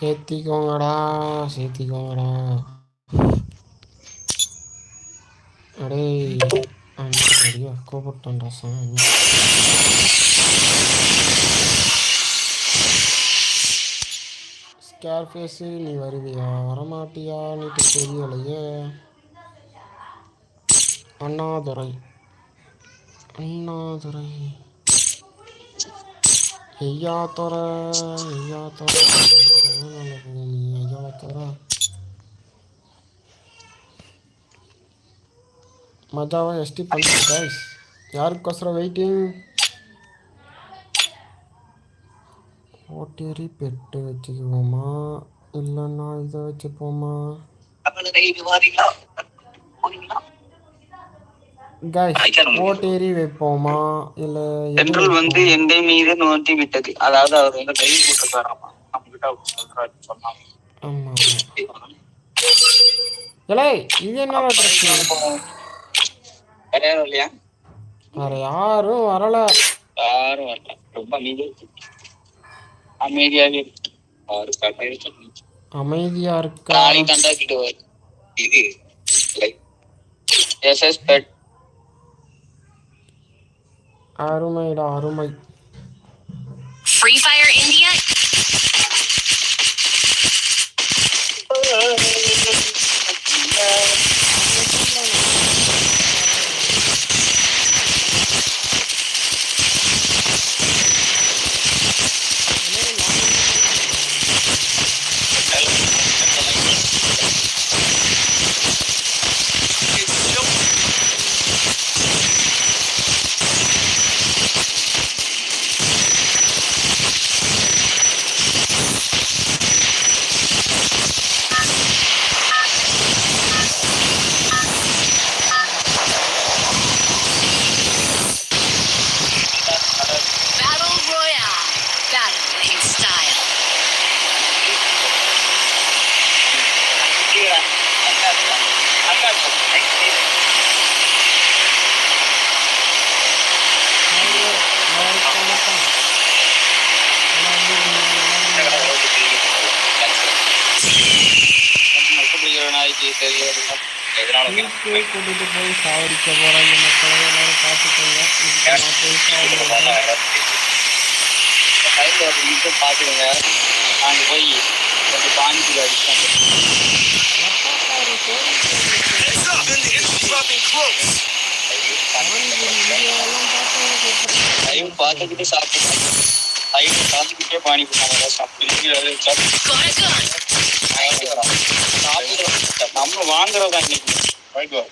சேர்த்திக்கோங்கடா சேர்த்திக்கோங்கடா அடே அம்மா அடியோ கூப்பிட்டோம்டா சாமி ஸ்கேர் ஃபேஸு நீ வருவியா வரமாட்டியா நீ தெரியலையே அண்ணாதுரை அண்ணாதுரை ஐயா துற ஐயா துற நல்ல ஐயா துற மஜாவா எஸ்டி பண்ணுங்க கைஸ் யாருக்கோசரம் வெயிட்டிங் ஓட்டேரி பெட்டு வச்சுக்குவோமா இல்லைன்னா இதை வச்சுப்போமா கைஸ் ஓட்டேரி வைப்போமா? இல்லை சென்ட்ரல் வந்து எந்தை மீது நோட்டி விட்டது. அதாவது அவர் வந்து கை போட்டுக்காராமா ஆமாம் இல்லை இது என்ன ட்ரெஸ் வேற யாரும் இல்லையா? வேற யாரும் வரல. யாரும் வரல. ரொம்ப. அமைதியாவே அமைதியா இருக்கா? நாளைக்கு தாண்டா கிட்ட வரும் இது எஸ்எஸ் பெட் அருமைடா அருமை Free Fire India பார்த்துக்கோங்க அங்கே போய் கொஞ்சம் பானிபூரி அடிச்சாங்க பார்த்துக்கிட்டு பார்த்துக்கிட்டே சாப்பிட்டு நம்ம இன்னைக்கு? ஐயோ.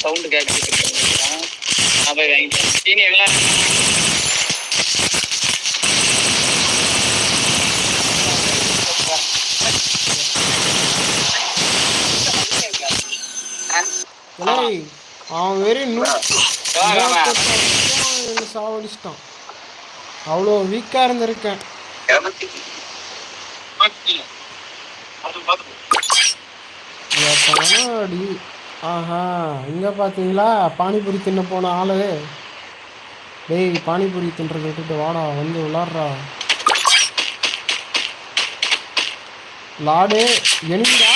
சவுண்ட் கேட்குது போய் வாங்கிட்டேன் சீனி எல்லாம் அவன் வெறும் வாங்க. சாவடிச்சிட்டான். அவ்வளோ வீக்கா இருந்திருக்கேன். அடி. ஆஹா இங்க பாத்தீங்களா? பானிபூரி தின்ன போன ஆளு. டேய் பானிபூரி தின்றதை விட்டுட்டு வாடா வந்து விளாட்றா. லாடு எனிமிடா.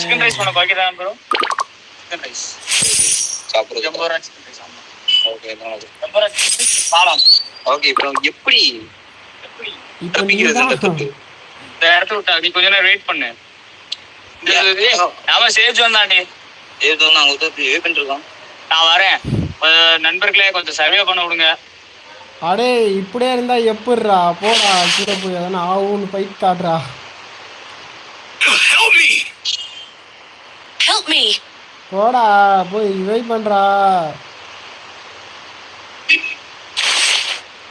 Chicken rice பண்ண பாக்கி தான் ப்ரோ சிக்கன் ரைஸ் சாப்பிடுறது. ஜம்போ சிக்கன் ரைஸ் ஆமா. ஓகே ஜம்போ சிக்கன் ரைஸ் பாலம். ஓகே இப்போ எப்படி இப்போ தப்பிக்கிறது இந்த நீதான் தப்பு இந்த இடத்த விட்டா நீ கொஞ்ச நேரம் வெயிட் பண்ணு. சேஜ் வந்தாண்டி ஏதோ நாங்க வந்து வெயிட் பண்ணிருக்கோம் நான் வரேன். நண்பர்களே கொஞ்சம் சர்வே பண்ண விடுங்க. அடே இப்படியே இருந்தா எப்படிரா போடா கீழே போய் எதனா ஆகும்னு ஃபைட் காட்டுறா. Help me. போடா போய் வெயிட் பண்றா.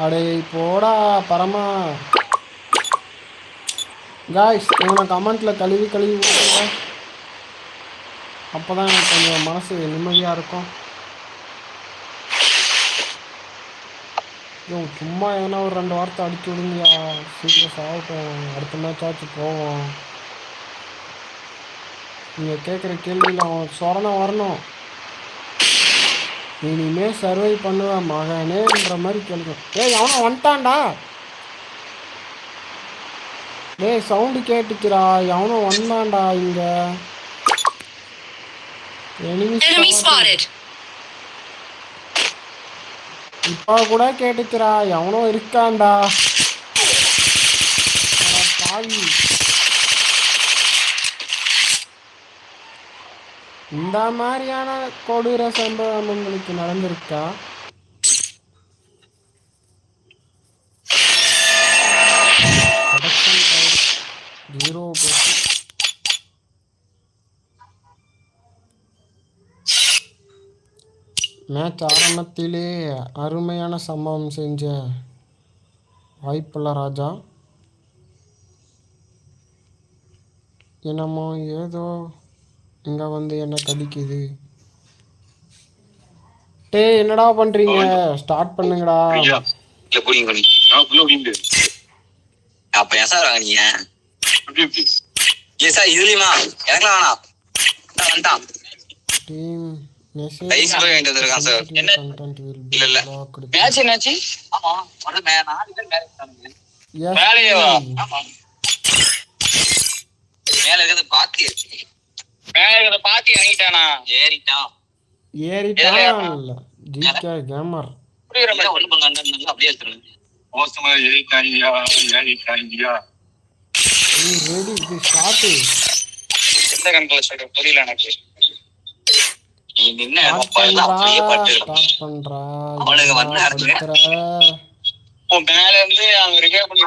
அடே போடா பரமா. காய்ஸ் இவனை கமெண்ட்ல கழுவி கழுவி ஊற்றுங்க அப்பதான் எனக்கு கொஞ்சம் மனசு நிம்மதியா இருக்கும். யோ சும்மா எதனா ஒரு ரெண்டு வார்த்தை அடிச்சு விடுங்கயா சீக்கிரம் சாப்பிட்டோம். அடுத்த மேட்ச் ஆச்சு போவோம். நீங்கள் கேட்குற கேள்வியில் அவன் சொரணை வரணும். நீ இனிமே சர்வை பண்ணுவ மகனேன்ற மாதிரி கேளுங்க. ஏய் அவனை வந்துட்டான்டா. டேய் சவுண்டு கேட்டுச்சுடா. எவனோ வந்தான்டா இங்க. இப்போ கூட கேட்டுச்சுடா. எவனோ இருக்கான்டா. பாவி. இந்த மாதிரியான கொடூர சம்பவம் உங்களுக்கு நடந்திருக்கா ஜீரோ மேட்ச் ஆரம்பத்திலே அருமையான சம்பவம் செஞ்ச வாய்ப்புள்ள ராஜா. என்னமோ ஏதோ இங்க வந்து என்ன கடிக்குது டேய் என்னடா பண்றீங்க? ஸ்டார்ட் பண்ணுங்கடா. இல்ல புரியுங்க நீ அப்ப ஏன் சார் வாங்க நீங்க ஏன் சார் இதுலயுமா? எனக்குலாம் வேணாம். வந்துட்டான் டீம் வாங்கிட்டு வந்திருக்கான் sir. என்ன? இல்ல, இல்ல. மேட்ச் என்னாச்சு? ஆமா ஒரு மேல? ஆமா. இருக்கிறது பாத்தி. மேல பாத்து இறங்கிட்டானா? ஏறிட்டான் ஏறிட்டான் ஜிகே கேமர் அப்படியே எடுத்துருங்க மோசமா ஏறிட்டாங்கயா ஏறிட்டாங்கயா நீ ரெடி இது ஸ்டார்ட் எந்த கண்கள் சொல்ற புரியல எனக்கு. அப்படியே பண்றா. பட்டு பண்றா? வந்தாருங்க. படுத்துற. இப்போ மேல இருந்து அவன் ரிகவர் பண்ணி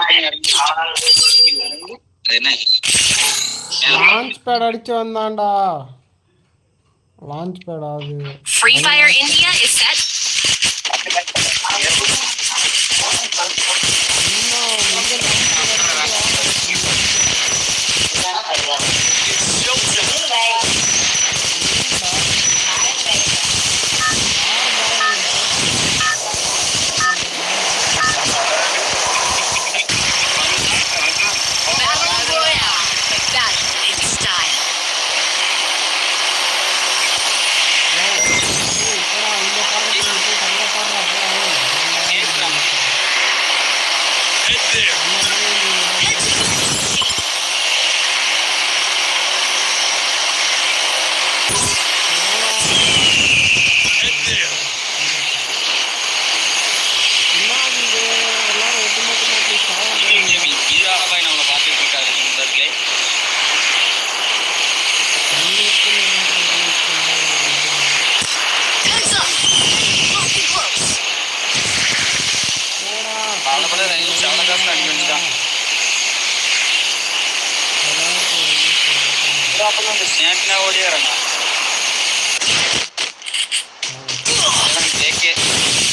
லான்ச் பேட் அடிச்சு வந்தான்டா. லான்ச் பேட் அது Free Fire India is set. Battle அப்பதான் அந்த ஸ்நாக்னா ஓடியே இறங்க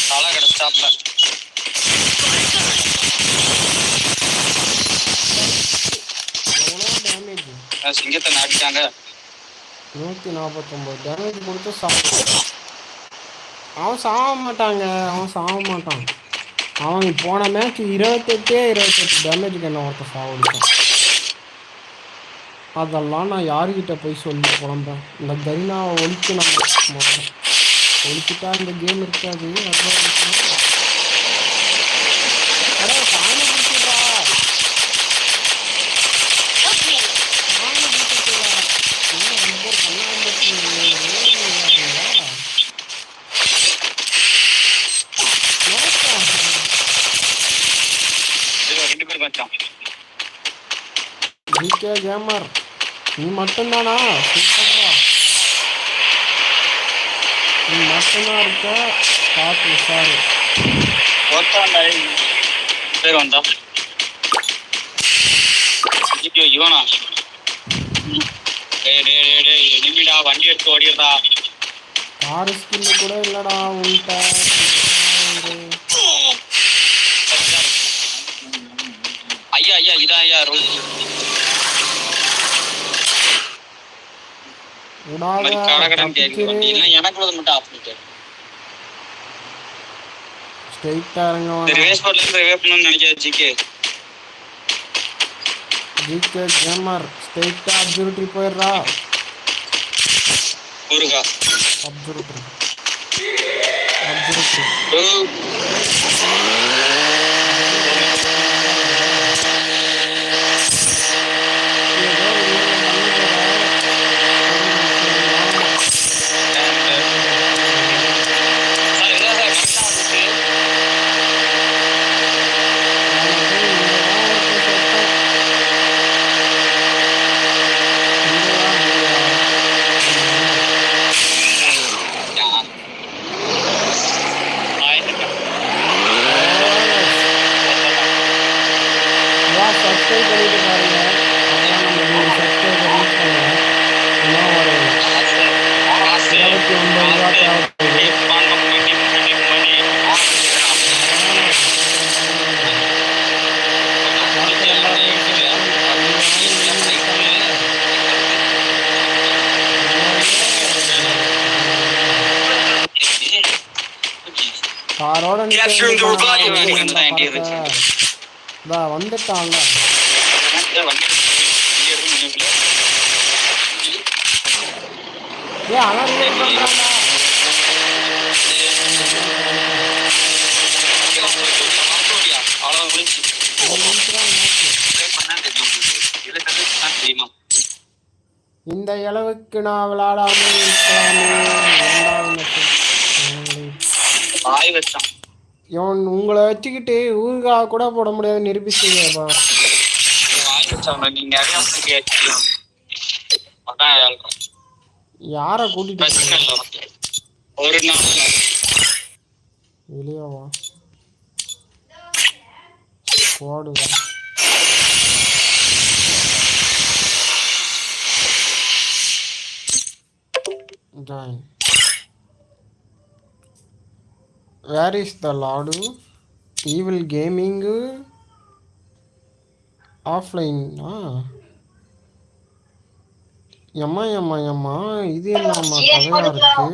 தலை கிடச்சாப்ல டேமேஜ் சிங்கத்தை நாட்டிட்டாங்க நூற்றி நாற்பத்தொம்போது டேமேஜ் கொடுத்து சாப்பிடும் அவன் சாக மாட்டாங்க அவன் சாக மாட்டான் அவன் போன மேட்ச் இருபத்தெட்டே இருபத்தெட்டு டேமேஜுக்கு என்ன ஒருத்தன் சாவடிச்சான் அதெல்லாம் நான் யாருக்கிட்ட போய் சொல்லி புலம்பேன் இந்த கரினாவை ஒழிக்க நம்ம ஒழிச்சுட்டா இந்த கேம் இருக்காது. அதான் Mika Gamar. நீ மட்டும்தானா? சூப்பர்ரா. நீ மட்டும்தான் இருக்க? பார்த்து சார் பேர் வந்தா. இவனா? டேய் டேய் டேய் டேய் எனிமிடா வண்டி எடுத்து ஓடிடுறா. கார் ஸ்கில்லு கூட இல்லடா உன்கிட்ட. ஐயா ஐயா இதா ஐயா ரோல் விடாத கடகடன் கேக்குது வண்டி இல்ல தப்பிச்சிரு எனக்கு உள்ளது மட்டும் ஆஃப் பண்ணிட்டு ஸ்ட்ரைட்டா இறங்க ரிவேஸ் ரிவே நினைக்கிறேன் ஜிகே ஜிகே கேமர் ஸ்ட்ரைட்டா அப்சர்வேட்டரி போயிடுறா. முருகா அப்சர்வேட்டரி அப்சர்வேட்டரி சார் இதான் சார் கரெக்டா வந்துச்சு ஆயிட்டு சப்ஸ்கிரைப் பண்ணிட்டு பாருங்க அப்பதான் நம்ம சப்ஸ்கிரைப் பண்ணி என்ன ஒரு இருபத்தி ஒன்பது ரூபா தேவைப்படுது revival mission. வந்துட்டான்ல ஏ match. இந்த அளவுக்கு நான் விளையாடாம இருக்கலாமே இரண்டாவது வாய் வச்சான் இவன் உங்களை வச்சுக்கிட்டு ஊறுகாய் கூட போட முடியாது நிரூபிச்சீங்கப்பா யாரை கூட்டிட்டு ஒரு நாள். வெளியே வா. போடுவா Join. Where is the lord evil gaming ஆஃப்லைனா எம்மா எம்மா எம்மா? இது என்னம்மா கதையா இருக்கு?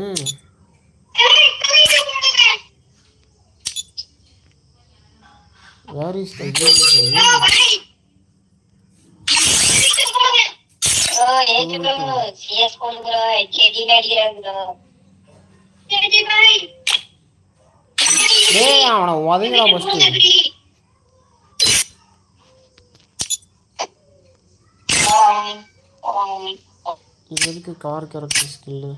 வேர் இஸ் த டேய் அவனை உதங்கடா ஃபஸ்ட்டு இது எதுக்கு car character skill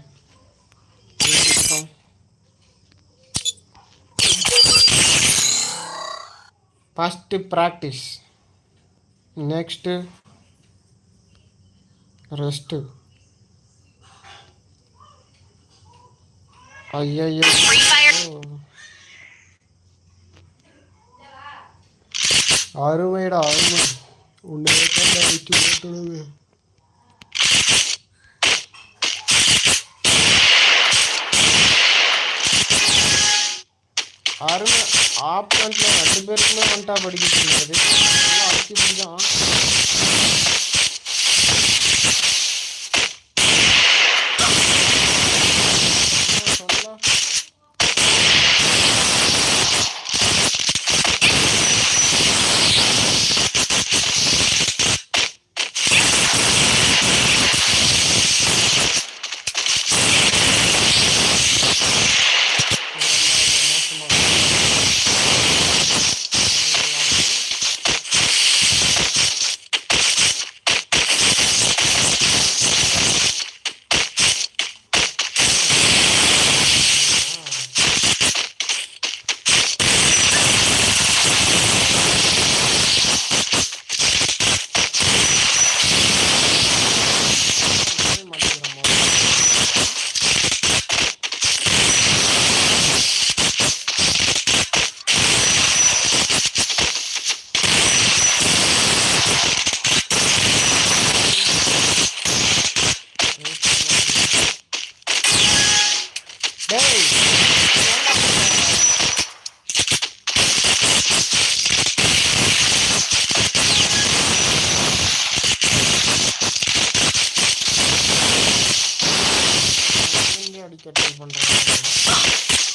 first practice next rest ஐயையோ. அருமைடா அருமை உன்னை வைத்து வச்சு அருமை ஆப்கண்ட்ல ரெண்டு பேருக்குமே வந்துட்டா படிக்கிட்டு இருந்தது அடிச்சு பிடிச்சான் அடிக்க ட்ரை பண்றாங்க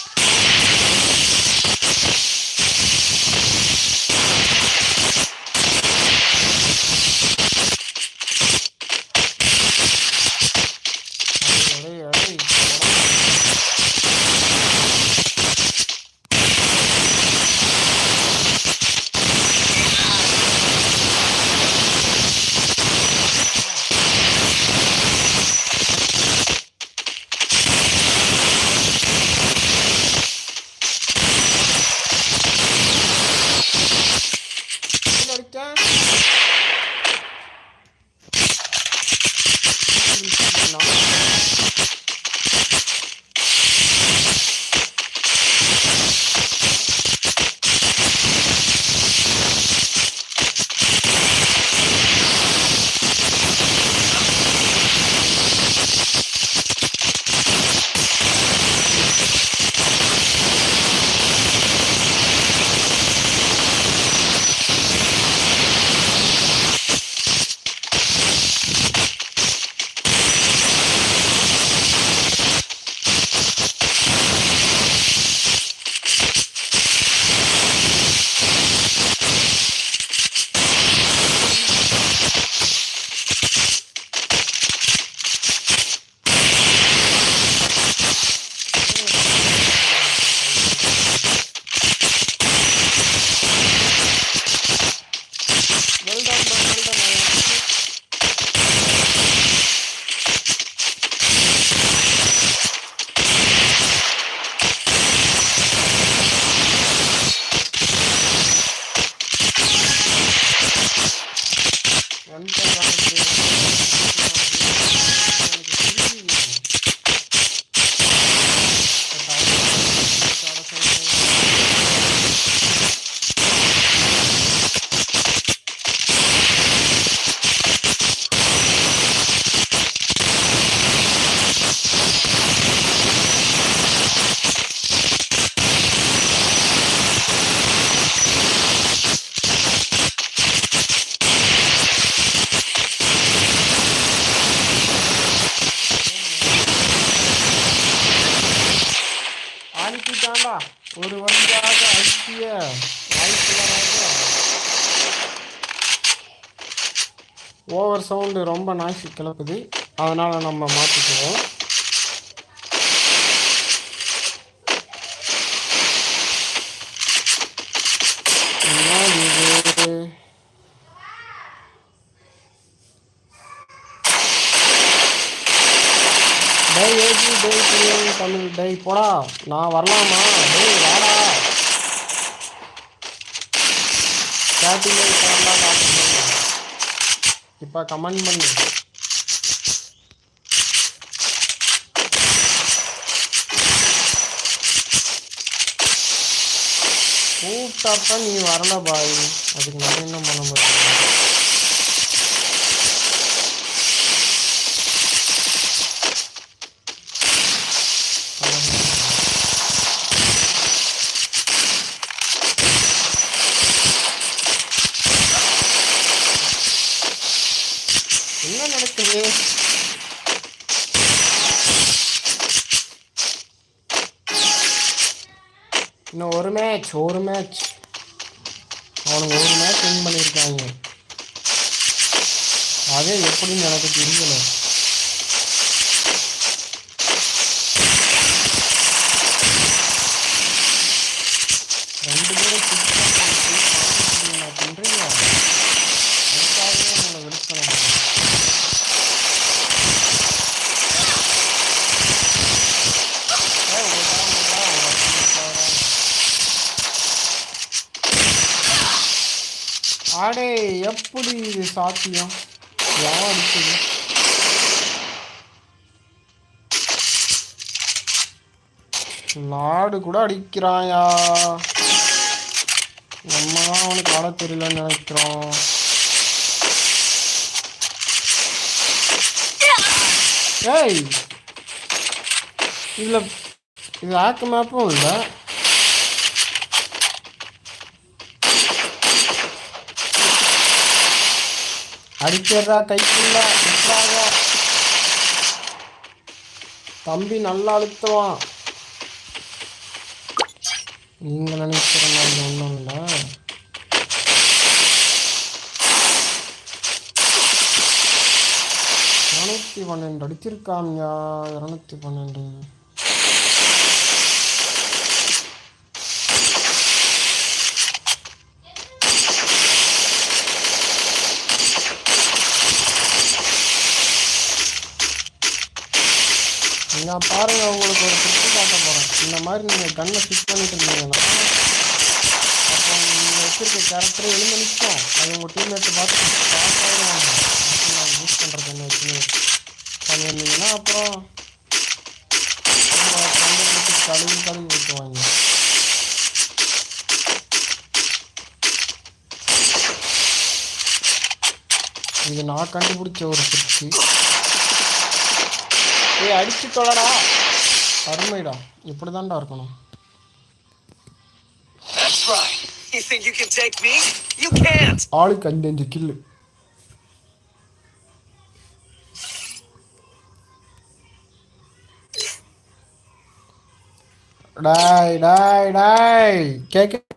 ஓவர் சவுண்டு ரொம்ப நாய்ஸ் கிளப்புது. அதனால் நம்ம மாற்றிக்குவோம் டேய் ஏஜி டேய் பிரியாணி தமிழ் டேய் போடா. நான் வரலாமா? டேய் வாடா. ஸ்டார்டிங்கில் இப்போ காட்டுங்க இப்போ கமெண்ட் பண்ணு. கூப்பிட்டாப்பா நீ வரல பாய். அதுக்கு நான் என்ன பண்ண முடியும் என்ன நடக்குது இன்னும் ஒரு மேட்ச் ஒரு மேட்ச் அவனுக்கு ஒரு மேட்ச் வின் பண்ணியிருக்காங்க. அதே எப்படின்னு எனக்கு தெரியலை ரெண்டு பேரும் பண்ணுறீங்க அதுக்காகவே உங்களை விழுக்கணும் ஏய், ஒரு தடவை, ஒரு தடவை, ஒரு தடவை, ஒரு தடவை. அடே எப்படி இது சாத்தியம்? யார் அடிச்சது? லாடு கூட அடிக்கிறாயா? நம்ம தான் அவனுக்கு ஆட தெரியலன்னு நினைக்கிறோம். ஏய் இதுல இது ஆக்கு மேப்பும் இல்லை? அடிச்சிடுறா கைக்குள்ள தம்பி நல்லா அழுத்துவான். நீங்க நினைக்கிறீங்க மாதிரி ஒன்றும் இல்லை. இரநூத்தி பன்னெண்டு அடிச்சிருக்காமியா இரநூத்தி பன்னெண்டு. நான் பாருங்க உங்களுக்கு ஒரு ட்ரிப்பு காட்ட போகிறேன் இந்த மாதிரி நீங்கள் கண்ணை ஃபிக்ஸ் பண்ணிட்டு இருந்தீங்கன்னா அப்போ நீங்கள் வச்சுருக்க கேரக்டர் எழுந்து நிற்கும் அது உங்கள் டீம்மேட்டு பார்த்து பாஸ் ஆகிடுவாங்க நான் யூஸ் பண்ணுறது என்ன வச்சு பண்ணியிருந்தீங்கன்னா அப்புறம் கண்டுபிடிச்சி கழுவி கழுவி விட்டுவாங்க. இது நான் கண்டுபிடிச்ச ஒரு ட்ரிக்கு ஏய் அடிச்சு தொலைடா அருமைடா இப்படி தான்டா இருக்கணும் That's right. You think you can take me? You can't. ஆளுக்கு அஞ்சு அஞ்சு கில்லு டாய் டாய் டாய் கேக்க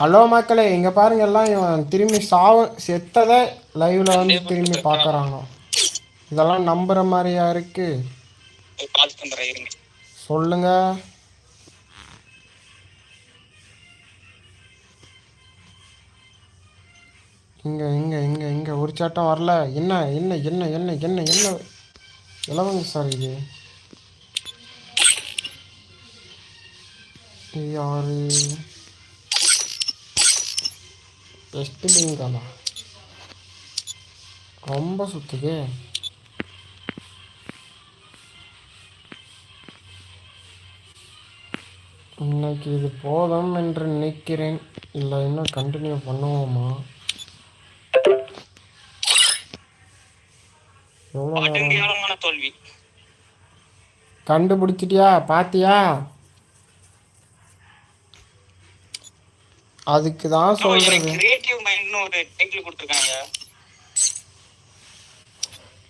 ஹலோ மக்களே. இங்க பாருங்க எல்லாம் இவன் திரும்பி சாவ செத்ததை லைவ்ல வந்து திரும்பி பார்க்கறாங்க இதெல்லாம் நம்புற மாதிரியா இருக்கு? சொல்லுங்க. இங்க இங்க இங்க இங்க ஒரு சாட்டம் வரல. என்ன என்ன என்ன என்ன என்ன என்ன? இலவங்க சார் இது. யாரு? வெஸ்ட் பெங்காலா ரொம்ப சுத்துது இன்னைக்கு இது போதும் என்று நினைக்கிறேன் இல்லை இன்னும் கண்டினியூ பண்ணுவோமா எவ்வளோ தோல்வி கண்டுபிடிச்சிட்டியா பாத்தியா அதுக்கு தான் சொல்றது கிரியேட்டிவ் மைண்ட்னு ஒரு டைட்டில் கொடுத்துருக்காங்க.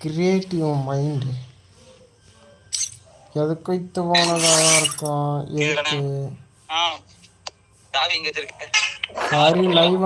கிரியேட்டிவ் மைண்டு எதுக்கு இத்து போனதாக இருக்கும் எதுக்கு? Sorry live